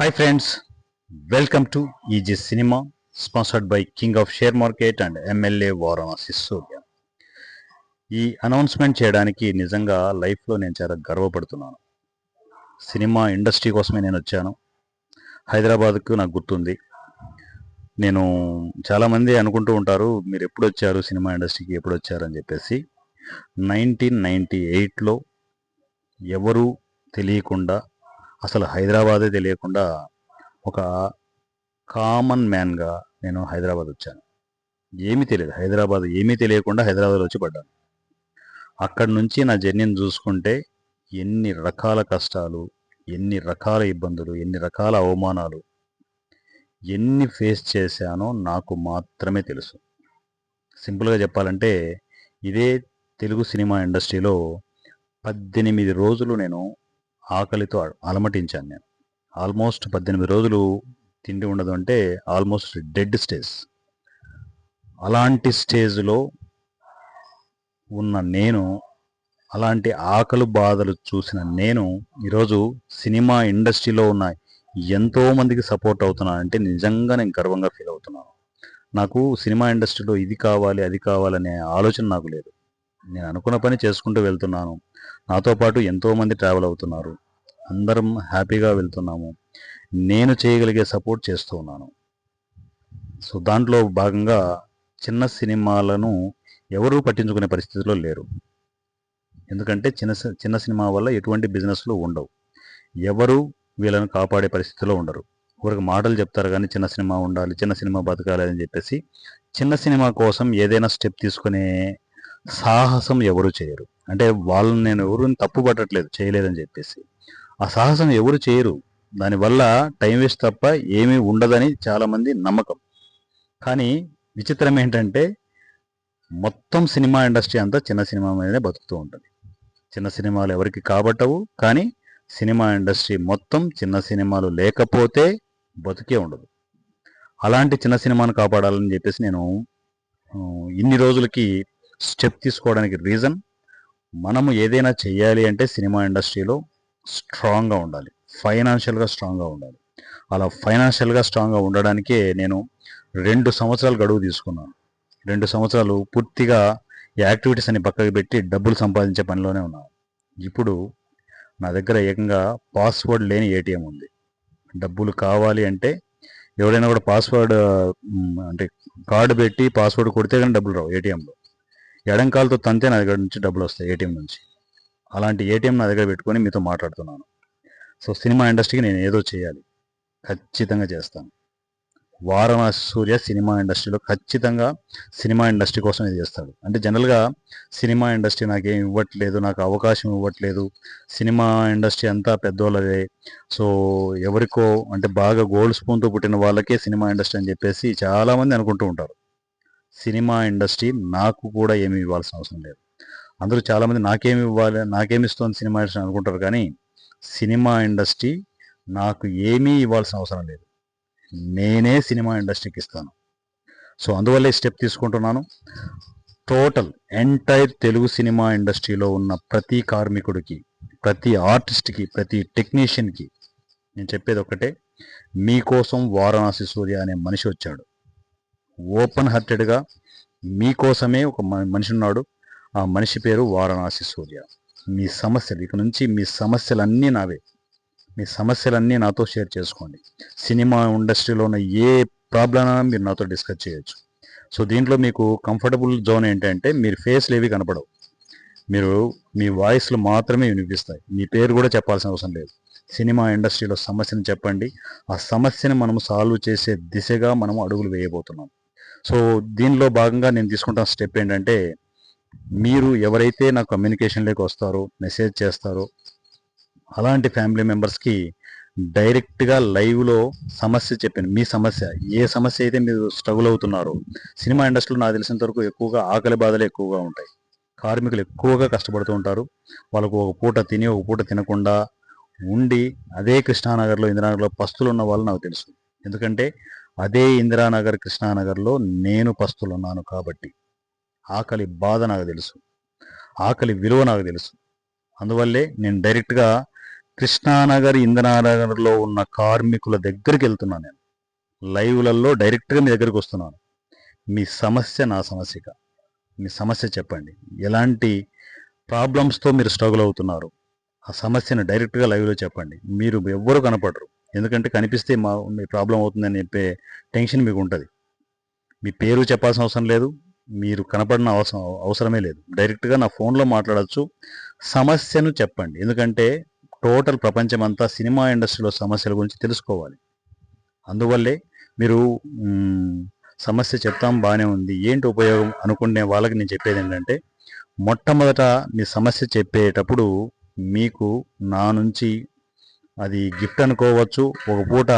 Hi friends welcome to easy cinema sponsored by king of share market and MLA Varanasi Surya ఈ announcement చేయడానికి నిజంగా లైఫ్లో నేను చాలా గర్వపడుతున్నాను. సినిమా ఇండస్ట్రీ కోసమే నేను వచ్చాను. హైదరాబాద్కు నాకు గుర్తుంది. నేను చాలామంది అనుకుంటూ ఉంటారు మీరు ఎప్పుడు వచ్చారు? సినిమా ఇండస్ట్రీకి ఎప్పుడు వచ్చారు? అని చెప్పేసి. నైన్టీన్ నైంటీ ఎయిట్లో ఎవరు తెలియకుండా అసలు హైదరాబాదే తెలియకుండా ఒక కామన్ మ్యాన్గా నేను హైదరాబాద్ వచ్చాను. ఏమీ తెలియదు. హైదరాబాద్ ఏమీ తెలియకుండా హైదరాబాద్ వచ్చి పడ్డాను. అక్కడి నుంచి నా జర్నీని చూసుకుంటే ఎన్ని రకాల కష్టాలు ఎన్ని రకాల ఇబ్బందులు ఎన్ని రకాల అవమానాలు ఎన్ని ఫేస్ చేశానో నాకు మాత్రమే తెలుసు. సింపుల్గా చెప్పాలంటే ఇదే తెలుగు సినిమా ఇండస్ట్రీలో పద్దెనిమిది రోజులు నేను ఆకలితో అలమటించాను నేను. ఆల్మోస్ట్ పద్దెనిమిది రోజులు తిండి ఉండదు అంటే ఆల్మోస్ట్ డెడ్ స్టేజ్. అలాంటి స్టేజ్లో ఉన్న నేను అలాంటి ఆకలి బాధలు చూసిన నేను ఈరోజు సినిమా ఇండస్ట్రీలో ఉన్న ఎంతోమందికి సపోర్ట్ సపోర్ట్ అవుతున్నానంటే నిజంగా నేను గర్వంగా ఫీల్ అవుతున్నాను. నాకు సినిమా ఇండస్ట్రీలో ఇది కావాలి అది కావాలనే ఆలోచన నాకు లేదు. నేను అనుకున్న పని చేసుకుంటూ వెళ్తున్నాను. నాతో పాటు ఎంతోమంది ట్రావెల్ అవుతున్నారు. అందరం హ్యాపీగా వెళ్తున్నాము. నేను చేయగలిగే సపోర్ట్ చేస్తూ ఉన్నాను. సో దాంట్లో భాగంగా చిన్న సినిమాలను ఎవరూ పట్టించుకునే పరిస్థితిలో లేరు. ఎందుకంటే చిన్న చిన్న సినిమా వల్ల ఎటువంటి బిజినెస్లు ఉండవు. ఎవరు వీళ్ళని కాపాడే పరిస్థితిలో ఉండరు. ఊరికి మాటలు చెప్తారు కానీ చిన్న సినిమా ఉండాలి చిన్న సినిమా బతకాలి అని చెప్పేసి చిన్న సినిమా కోసం ఏదైనా స్టెప్ తీసుకునే సాహసం ఎవరు చేయరు. అంటే వాళ్ళని నేను ఎవరు తప్పు పట్టట్లేదు చేయలేదని చెప్పేసి. ఆ సాహసం ఎవరు చేయరు. దానివల్ల టైం వేస్ట్ తప్ప ఏమీ ఉండదని చాలామంది నమ్మకం. కానీ విచిత్రం ఏంటంటే మొత్తం సినిమా ఇండస్ట్రీ అంతా చిన్న సినిమా మీదనే బతుకుతూ ఉంటుంది. చిన్న సినిమాలు ఎవరికి కాబట్టవు కానీ సినిమా ఇండస్ట్రీ మొత్తం చిన్న సినిమాలు లేకపోతే బతుకే ఉండదు. అలాంటి చిన్న సినిమాను కాపాడాలని చెప్పేసి నేను ఇన్ని రోజులకి స్టెప్ తీసుకోవడానికి రీజన్ మనము ఏదైనా చేయాలి అంటే సినిమా ఇండస్ట్రీలో స్ట్రాంగ్గా ఉండాలి. ఫైనాన్షియల్గా స్ట్రాంగ్గా ఉండాలి. అలా ఫైనాన్షియల్గా స్ట్రాంగ్గా ఉండడానికే నేను రెండు సంవత్సరాలు గడువు తీసుకున్నాను. రెండు సంవత్సరాలు పూర్తిగా ఈ యాక్టివిటీస్ అని పక్కకు పెట్టి డబ్బులు సంపాదించే పనిలోనే ఉన్నాను. ఇప్పుడు నా దగ్గర ఏకంగా పాస్వర్డ్ లేని ఏటీఎం ఉంది. డబ్బులు కావాలి అంటే ఎవరైనా కూడా పాస్వర్డ్ అంటే కార్డు పెట్టి పాస్వర్డ్ కొడితే కానీ డబ్బులు రావు ఏటీఎంలో ఎడంకాలతో తంతే నా దగ్గర నుంచి డబ్బులు వస్తాయి ఏటీఎం నుంచి. అలాంటి ఏటీఎం నా దగ్గర పెట్టుకొని మీతో మాట్లాడుతున్నాను. సో సినిమా ఇండస్ట్రీకి నేను ఏదో చేయాలి. ఖచ్చితంగా చేస్తాను. వారణాసి సూర్య సినిమా ఇండస్ట్రీలో ఖచ్చితంగా సినిమా ఇండస్ట్రీ కోసం ఇది చేస్తాడు. అంటే జనరల్గా సినిమా ఇండస్ట్రీ నాకేం ఇవ్వట్లేదు నాకు అవకాశం ఇవ్వట్లేదు. సినిమా ఇండస్ట్రీ అంతా పెద్దోళ్ళదే సో ఎవరికో అంటే బాగా గోల్డ్ స్పూన్తో పుట్టిన వాళ్ళకే సినిమా ఇండస్ట్రీ అని చెప్పేసి చాలామంది అనుకుంటూ ఉంటారు. సినిమా ఇండస్ట్రీ నాకు కూడా ఏమి ఇవ్వాల్సిన అవసరం లేదు. అందరూ చాలామంది నాకేమి ఇవ్వాలి నాకేమి ఇస్తుంది సినిమా ఇండస్ట్రీ అనుకుంటారు కానీ సినిమా ఇండస్ట్రీ నాకు ఏమీ ఇవ్వాల్సిన అవసరం లేదు. నేనే సినిమా ఇండస్ట్రీకి ఇస్తాను. సో అందువల్ల ఈ స్టెప్ తీసుకుంటున్నాను. టోటల్ ఎంటైర్ తెలుగు సినిమా ఇండస్ట్రీలో ఉన్న ప్రతి కార్మికుడికి ప్రతి ఆర్టిస్ట్కి ప్రతి టెక్నీషియన్కి నేను చెప్పేది ఒకటే మీకోసం వారణాసి సూర్య అనే మనిషి వచ్చాడు. ఓపెన్ హార్టెడ్గా మీకోసమే ఒక మనిషి ఉన్నాడు ఆ మనిషి పేరు వారణాసి సూర్య. మీ సమస్యలు ఇక నుంచి మీ సమస్యలన్నీ నావే. మీ సమస్యలన్నీ నాతో షేర్ చేసుకోండి. సినిమా ఇండస్ట్రీలో ఉన్న ఏ ప్రాబ్లం మీరు నాతో డిస్కస్ చేయొచ్చు. సో దీంట్లో మీకు కంఫర్టబుల్ జోన్ ఏంటంటే మీరు ఫేస్లు ఏవి కనపడవు. మీరు మీ వాయిస్లు మాత్రమే వినిపిస్తాయి. మీ పేరు కూడా చెప్పాల్సిన అవసరం లేదు. సినిమా ఇండస్ట్రీలో సమస్యను చెప్పండి. ఆ సమస్యను మనం సాల్వ్ చేసే దిశగా మనం అడుగులు వేయబోతున్నాం. సో దీనిలో భాగంగా నేను తీసుకుంటున్న స్టెప్ ఏంటంటే మీరు ఎవరైతే నా కమ్యూనికేషన్లోకి వస్తారో మెసేజ్ చేస్తారో అలాంటి ఫ్యామిలీ మెంబర్స్కి డైరెక్ట్గా లైవ్లో సమస్య చెప్పాను మీ సమస్య ఏ సమస్య అయితే మీరు స్ట్రగుల్ అవుతున్నారో సినిమా ఇండస్ట్రీలో నాకు తెలిసినంత వరకు ఎక్కువగా ఆకలి బాధలు ఎక్కువగా ఉంటాయి. కార్మికులు ఎక్కువగా కష్టపడుతూ ఉంటారు. వాళ్ళకు ఒక పూట తిని ఒక పూట తినకుండా ఉండి అదే కృష్ణానగర్లో ఇందిరానగర్లో పస్తులు ఉన్న వాళ్ళు నాకు తెలుసు. ఎందుకంటే అదే ఇందిరానగర్ కృష్ణానగర్లో నేను పస్తులున్నాను కాబట్టి ఆకలి బాధ నాకు తెలుసు. ఆకలి విలువ నాకు తెలుసు. అందువల్లే నేను డైరెక్ట్గా కృష్ణానగర్ ఇందిరానగర్లో ఉన్న కార్మికుల దగ్గరికి వెళ్తున్నాను నేను. లైవ్లలో డైరెక్ట్గా మీ దగ్గరికి వస్తున్నాను. మీ సమస్య నా సమస్యగా మీ సమస్య చెప్పండి. ఎలాంటి ప్రాబ్లమ్స్తో మీరు స్ట్రగుల్ అవుతున్నారు? ఆ సమస్యను డైరెక్ట్గా లైవ్లో చెప్పండి. మీరు ఎవ్వరు కనపడరు. ఎందుకంటే కనిపిస్తే మా మీ ప్రాబ్లం అవుతుందని చెప్పే టెన్షన్ మీకు ఉంటుంది. మీ పేరు చెప్పాల్సిన అవసరం లేదు. మీరు కనపడిన అవసరం అవసరమే లేదు. డైరెక్ట్గా నా ఫోన్లో మాట్లాడచ్చు. సమస్యను చెప్పండి. ఎందుకంటే టోటల్ ప్రపంచం అంతా సినిమా ఇండస్ట్రీలో సమస్యల గురించి తెలుసుకోవాలి. అందువల్లే మీరు సమస్య చెప్తాం బాగానే ఉంది. ఏంటి ఉపయోగం అనుకునే వాళ్ళకి నేను చెప్పేది ఏంటంటే మొట్టమొదట మీ సమస్య చెప్పేటప్పుడు మీకు నా నుంచి అది గిఫ్ట్ అనుకోవచ్చు ఒక పూట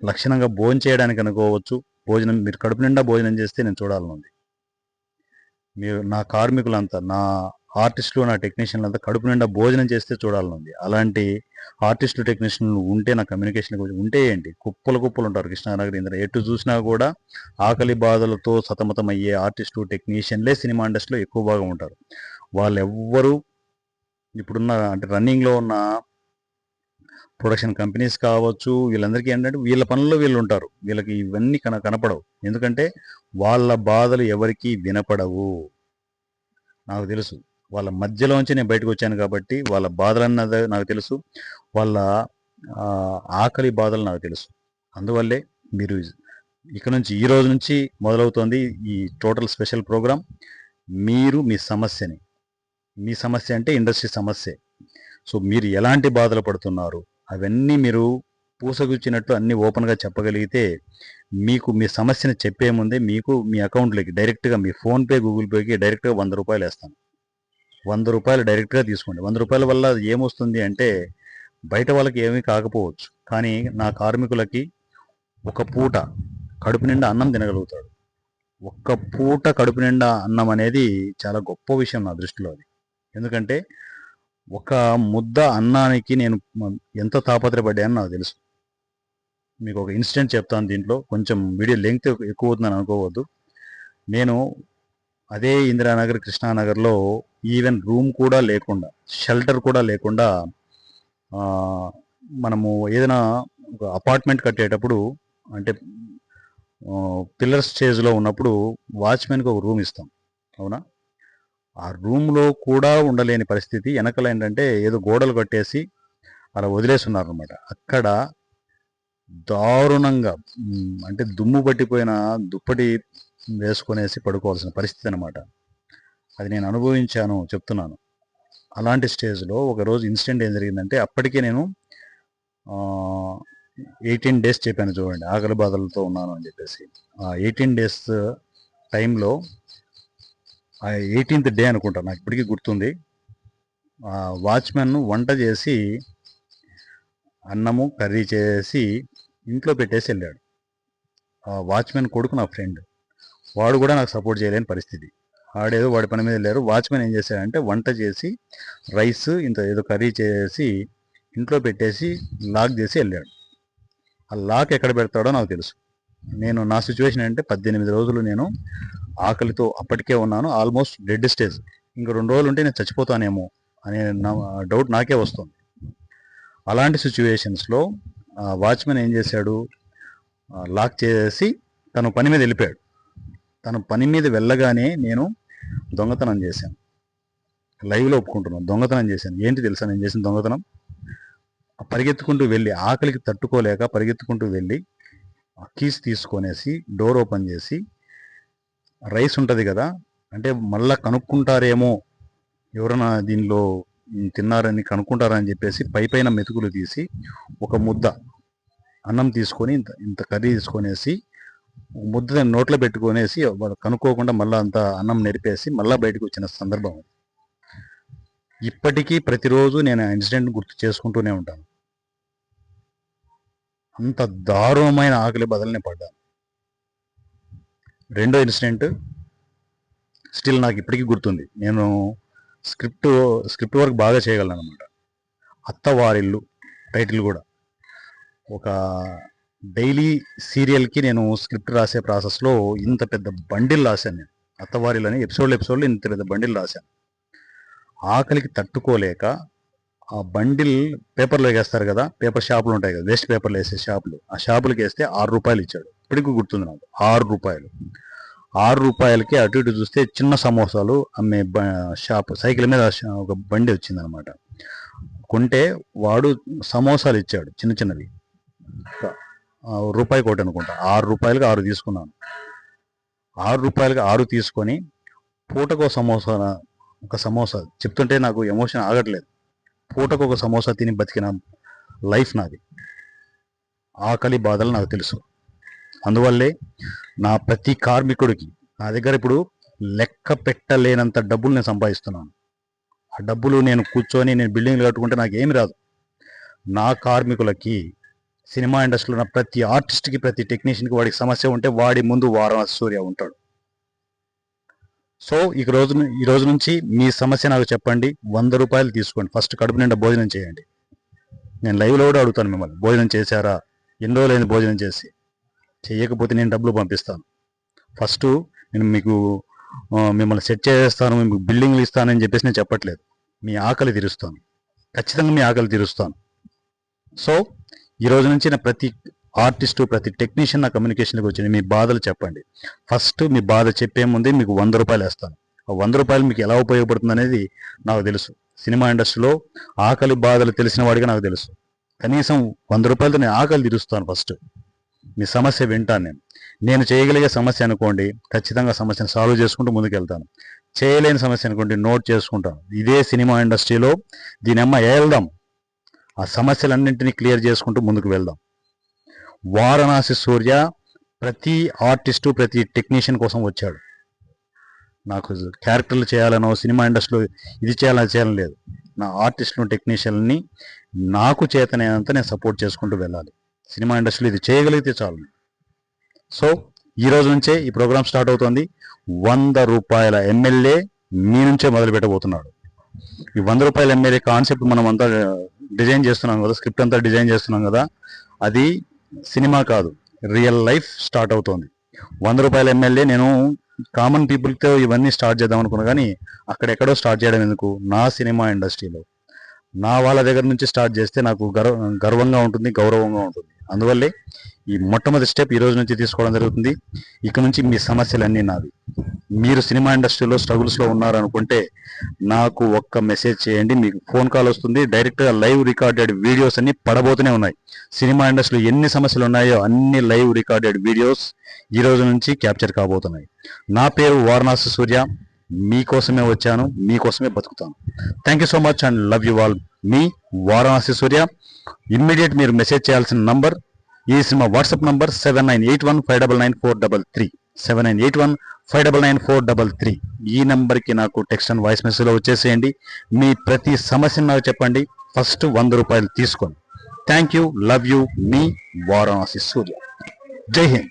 లక్షణంగా భోజనం చేయడానికి అనుకోవచ్చు. భోజనం మీరు కడుపు నిండా భోజనం చేస్తే నేను చూడాలనుంది మీరు నా కార్మికులంతా నా ఆర్టిస్టులు నా టెక్నీషియన్లు అంతా కడుపు నిండా భోజనం చేస్తే చూడాలనుంది అలాంటి ఆర్టిస్టులు టెక్నీషియన్లు ఉంటే నా కమ్యూనికేషన్ ఉంటే ఏంటి? కుప్పలు కుప్పలు ఉంటారు. కృష్ణానగర్ ఇంద్ర ఎటు చూసినా కూడా ఆకలి బాధలతో సతమతం అయ్యే ఆర్టిస్టు టెక్నీషియన్లే సినిమా ఇండస్ట్రీలో ఎక్కువ భాగం ఉంటారు. వాళ్ళు ఎవ్వరు ఇప్పుడున్న అంటే రన్నింగ్లో ఉన్న ప్రొడక్షన్ కంపెనీస్ కావచ్చు వీళ్ళందరికీ ఏంటంటే వీళ్ళ పనుల్లో వీళ్ళు ఉంటారు. వీళ్ళకి ఇవన్నీ కన కనపడవు. ఎందుకంటే వాళ్ళ బాధలు ఎవరికీ వినపడవు. నాకు తెలుసు. వాళ్ళ మధ్యలోంచి నేను బయటకు వచ్చాను కాబట్టి వాళ్ళ బాధలన్నది నాకు తెలుసు. వాళ్ళ ఆకలి బాధలు నాకు తెలుసు. అందువల్లే మీరు ఇక నుంచి ఈ రోజు నుంచి మొదలవుతోంది ఈ టోటల్ స్పెషల్ ప్రోగ్రామ్. మీరు మీ సమస్యని మీ సమస్య అంటే ఇండస్ట్రీ సమస్య. సో మీరు ఎలాంటి బాధలు పడుతున్నారు? అవన్నీ మీరు పూసగుచ్చినట్టు అన్ని ఓపెన్గా చెప్పగలిగితే మీకు మీ సమస్యను చెప్పే ముందే మీకు మీ అకౌంట్లోకి డైరెక్ట్గా మీ ఫోన్పే గూగుల్ పేకి డైరెక్ట్గా వంద రూపాయలు వేస్తాను వంద రూపాయలు డైరెక్ట్గా తీసుకోండి. వంద రూపాయల వల్ల ఏమొస్తుంది అంటే బయట వాళ్ళకి ఏమీ కాకపోవచ్చు. కానీ నా కార్మికులకి ఒక పూట కడుపు నిండా అన్నం తినగలుగుతాడు. ఒక్క పూట కడుపు నిండా అన్నం అనేది చాలా గొప్ప విషయం నా దృష్టిలో అది. ఎందుకంటే ఒక ముద్ద అన్నానికి నేను ఎంత తాపత్రపడ్డానో నాకు తెలుసు. మీకు ఒక ఇన్సిడెంట్ చెప్తాను దీంట్లో. కొంచెం వీడియో లెంగ్త్ ఎక్కువ అవుతుందని అనుకోవద్దు. నేను అదే ఇందిరానగర్ కృష్ణానగర్లో ఈవెన్ రూమ్ కూడా లేకుండా షెల్టర్ కూడా లేకుండా మనము ఏదైనా ఒక అపార్ట్మెంట్ కట్టేటప్పుడు అంటే పిల్లర్ స్టేజ్లో ఉన్నప్పుడు వాచ్మెన్కి ఒక రూమ్ ఇస్తాం. అవునా? ఆ రూమ్లో కూడా ఉండలేని పరిస్థితి. వెనకల ఏంటంటే ఏదో గోడలు కట్టేసి అలా వదిలేస్తున్నారు అనమాట అక్కడ దారుణంగా అంటే దుమ్ము పట్టిపోయిన దుప్పటి వేసుకొనేసి పడుకోవాల్సిన పరిస్థితి అనమాట అది నేను అనుభవించాను చెప్తున్నాను. అలాంటి స్టేజ్లో ఒకరోజు ఇన్సిడెంట్ ఏం జరిగిందంటే అప్పటికే నేను ఎయిటీన్ డేస్ చెప్పాను చూడండి ఆకలి బాధలతో ఉన్నాను అని చెప్పేసి. ఆ ఎయిటీన్ డేస్ టైంలో ఎయిటీన్త్ డే అనుకుంటా నాకు ఇప్పటికీ గుర్తుంది. వాచ్మెన్ వంట చేసి అన్నము కర్రీ చేసి ఇంట్లో పెట్టేసి వెళ్ళాడు. వాచ్మెన్ కొడుకు నా ఫ్రెండ్ వాడు కూడా నాకు సపోర్ట్ చేయలేని పరిస్థితి. ఆడేదో వాడి పని మీద వెళ్ళారు. వాచ్మెన్ ఏం చేశాడంటే వంట చేసి రైస్ ఇంత ఏదో కర్రీ చేసి ఇంట్లో పెట్టేసి లాక్ చేసి వెళ్ళాడు. ఆ లాక్ ఎక్కడ పెడతాడో నాకు తెలుసు. నేను నా సిచ్యువేషన్ అంటే పద్దెనిమిది రోజులు నేను ఆకలితో అప్పటికే ఉన్నాను. ఆల్మోస్ట్ డెడ్ స్టేజ్ ఇంక రెండు రోజులు ఉంటే నేను చచ్చిపోతానేమో అనే నా డౌట్ నాకే వస్తుంది. అలాంటి సిచ్యువేషన్స్లో వాచ్మెన్ ఏం చేశాడు? లాక్ చేసి తను పని మీద వెళ్ళిపోయాడు. తను పని మీద వెళ్ళగానే నేను దొంగతనం చేశాను. లైవ్లో ఒప్పుకుంటున్నాను. దొంగతనం చేశాను. ఏంటి తెలుసా? నేను చేసిన దొంగతనం? పరిగెత్తుకుంటూ వెళ్ళి ఆకలికి తట్టుకోలేక పరిగెత్తుకుంటూ వెళ్ళి కీస్ తీసుకొనేసి డోర్ ఓపెన్ చేసి రైస్ ఉంటుంది కదా అంటే మళ్ళా కనుక్కుంటారేమో ఎవరైనా దీనిలో తిన్నారని కనుక్కుంటారని చెప్పేసి పై పైన మెతుకులు తీసి ఒక ముద్ద అన్నం తీసుకొని ఇంత ఇంత కర్రీ తీసుకొనేసి ముద్ద నోట్లో పెట్టుకొనేసి వాళ్ళు కనుక్కోకుండా మళ్ళీ అంత అన్నం నెరిపేసి మళ్ళీ బయటకు వచ్చిన సందర్భం ఇప్పటికీ ప్రతిరోజు నేను ఆ ఇన్సిడెంట్ గుర్తు చేసుకుంటూనే ఉంటాను. అంత దారుణమైన ఆకలి బదలనే పడ్డాను రెండో ఇన్సిడెంట్ స్టిల్ నాకు ఇప్పటికీ గుర్తుంది. నేను స్క్రిప్ట్ స్క్రిప్ట్ వర్క్ బాగా చేయగలను అనమాట అత్తవారిల్లు టైటిల్ కూడా. ఒక డైలీ సీరియల్కి నేను స్క్రిప్ట్ రాసే ప్రాసెస్లో ఇంత పెద్ద బండిల్ రాశాను నేను. అత్తవారిల్లు అని ఎపిసోడ్లు ఎపిసోడ్లు ఇంత పెద్ద బండిల్ రాశాను. ఆకలికి తట్టుకోలేక ఆ బండిల్ పేపర్లో వేస్తారు కదా పేపర్ షాపులు ఉంటాయి కదా వేస్ట్ పేపర్లు వేసే షాపులు. ఆ షాపులకి వేస్తే ఆరు రూపాయలు ఇచ్చాడు. ఇప్పటికి గుర్తుంది నాకు. ఆరు రూపాయలు. ఆరు రూపాయలకి అటు ఇటు చూస్తే చిన్న సమోసాలు అమ్మే బ- షాప్ సైకిల్ మీద ఒక బండి వచ్చిందనమాట. కొంటే వాడు సమోసాలు ఇచ్చాడు చిన్న చిన్నవి. రూపాయి కోటి అనుకుంటా. ఆరు రూపాయలకి ఆరు తీసుకున్నాను. ఆరు రూపాయలకి ఆరు తీసుకొని పూటకు సమోసా ఒక సమోసా. చెప్తుంటే నాకు ఎమోషన్ ఆగట్లేదు. పూటకు ఒక సమోసా తిని బతికిన లైఫ్ నాది. ఆకలి బాధలు నాకు తెలుసు. అందువల్లే నా ప్రతి కార్మికుడికి నా దగ్గర ఇప్పుడు లెక్క పెట్టలేనంత డబ్బులు నేను సంపాదిస్తున్నాను. ఆ డబ్బులు నేను కూర్చొని నేను బిల్డింగ్లు కట్టుకుంటే నాకు ఏమి రాదు. నా కార్మికులకి సినిమా ఇండస్ట్రీలో ఉన్న ప్రతి ఆర్టిస్ట్కి ప్రతి టెక్నీషియన్కి వాడికి సమస్య ఉంటే వాడి ముందు వారణాసి సూర్య ఉంటాడు. సో ఈ రోజు ఈ రోజు నుంచి మీ సమస్య నాకు చెప్పండి. వంద రూపాయలు తీసుకోండి. ఫస్ట్ కడుపు నిండా భోజనం చేయండి. నేను లైవ్లో కూడా అడుగుతాను మిమ్మల్ని. భోజనం చేశారా? ఎన్ని రోజులైంది భోజనం చేసి. చేయకపోతే నేను డబ్బులు పంపిస్తాను. ఫస్ట్ నేను మీకు మిమ్మల్ని సెట్ చేస్తాను మీకు బిల్డింగ్లు ఇస్తానని చెప్పేసి నేను చెప్పట్లేదు. మీ ఆకలి తీరుస్తాను. ఖచ్చితంగా మీ ఆకలి తీరుస్తాను. సో ఈ రోజు నుంచి నా ప్రతి ఆర్టిస్టు ప్రతి టెక్నీషియన్ నా కమ్యూనికేషన్కి వచ్చింది. మీ బాధలు చెప్పండి. ఫస్ట్ మీ బాధ చెప్పే ముందే మీకు వంద రూపాయలు వేస్తాను. ఆ వంద రూపాయలు మీకు ఎలా ఉపయోగపడుతుంది అనేది నాకు తెలుసు. సినిమా ఇండస్ట్రీలో ఆకలి బాధలు తెలిసిన వాడిగా నాకు తెలుసు. కనీసం వంద రూపాయలతో నేను ఆకలి తీరుస్తాను ఫస్ట్. మీ సమస్య వింటాను నేను. నేను చేయగలిగే సమస్య అనుకోండి ఖచ్చితంగా సమస్యను సాల్వ్ చేసుకుంటూ ముందుకెళ్తాను. చేయలేని సమస్య అనుకోండి నోట్ చేసుకుంటాను. ఇదే సినిమా ఇండస్ట్రీలో దీని అమ్మ వెళ్దాం ఆ సమస్యలన్నింటినీ క్లియర్ చేసుకుంటూ ముందుకు వెళ్దాం. వారణాసి సూర్య ప్రతి ఆర్టిస్టు ప్రతి టెక్నీషియన్ కోసం వచ్చాడు. నాకు క్యారెక్టర్లు చేయాలనో సినిమా ఇండస్ట్రీలో ఇది చేయాలని చేయాలని లేదు. నా ఆర్టిస్టులు టెక్నీషియన్ని నాకు చేతనైనంత నేను సపోర్ట్ చేసుకుంటూ వెళ్ళాలి. సినిమా ఇండస్ట్రీలో ఇది చేయగలిగితే చాలు. సో ఈ రోజు నుంచే ఈ ప్రోగ్రామ్ స్టార్ట్ అవుతుంది. వంద రూపాయల ఎమ్మెల్యే మీ నుంచే మొదలు పెట్టబోతున్నాడు ఈ వంద రూపాయల ఎమ్మెల్యే కాన్సెప్ట్ మనం అంతా డిజైన్ చేస్తున్నాం కదా స్క్రిప్ట్ అంతా డిజైన్ చేస్తున్నాం కదా అది సినిమా కాదు. రియల్ లైఫ్ స్టార్ట్ అవుతోంది. వంద రూపాయల ఎమ్మెల్యే నేను కామన్ పీపుల్తో ఇవన్నీ స్టార్ట్ చేద్దాం అనుకున్నా కానీ అక్కడెక్కడో స్టార్ట్ చేయడం ఎందుకు? నా సినిమా ఇండస్ట్రీలో. నా వాళ్ళ దగ్గర నుంచి స్టార్ట్ చేస్తే నాకు గర్వ గర్వంగా ఉంటుంది గౌరవంగా ఉంటుంది. అందువల్లే ఈ మొట్టమొదటి స్టెప్ ఈ రోజు నుంచి తీసుకోవడం జరుగుతుంది. ఇక నుంచి మీ సమస్యలన్నీ నావి. మీరు సినిమా ఇండస్ట్రీలో స్ట్రగుల్స్లో ఉన్నారనుకుంటే ఉన్నారు అనుకుంటే నాకు ఒక్క మెసేజ్ చేయండి. మీకు ఫోన్ కాల్ వస్తుంది. డైరెక్ట్గా లైవ్ రికార్డెడ్ వీడియోస్ అన్ని పడబోతూనే ఉన్నాయి. సినిమా ఇండస్ట్రీలో ఎన్ని సమస్యలు ఉన్నాయో అన్ని లైవ్ రికార్డెడ్ వీడియోస్ ఈ రోజు నుంచి క్యాప్చర్ కాబోతున్నాయి. నా పేరు వారణాసి సూర్య. మీకోసమే వచ్చాను. మీకోసమే బతుకుతాను. Thank you so much and love you all me Varanasi Surya. Immediate మీరు మెసేజ్ చేయాల్సిన నంబర్ ఈ cinema WhatsApp number seven nine eight one five double nine four double three. Seven nine eight one five double nine four double three. ఈ నెంబర్కి నాకు text and voice మెసేజ్లో వచ్చేసేయండి. మీ ప్రతి సమస్యను నాకు చెప్పండి. ఫస్ట్ వంద రూపాయలు తీసుకోండి. థ్యాంక్ యూ లవ్ యూ మీ వారణాసి సూర్య. జై హింద్.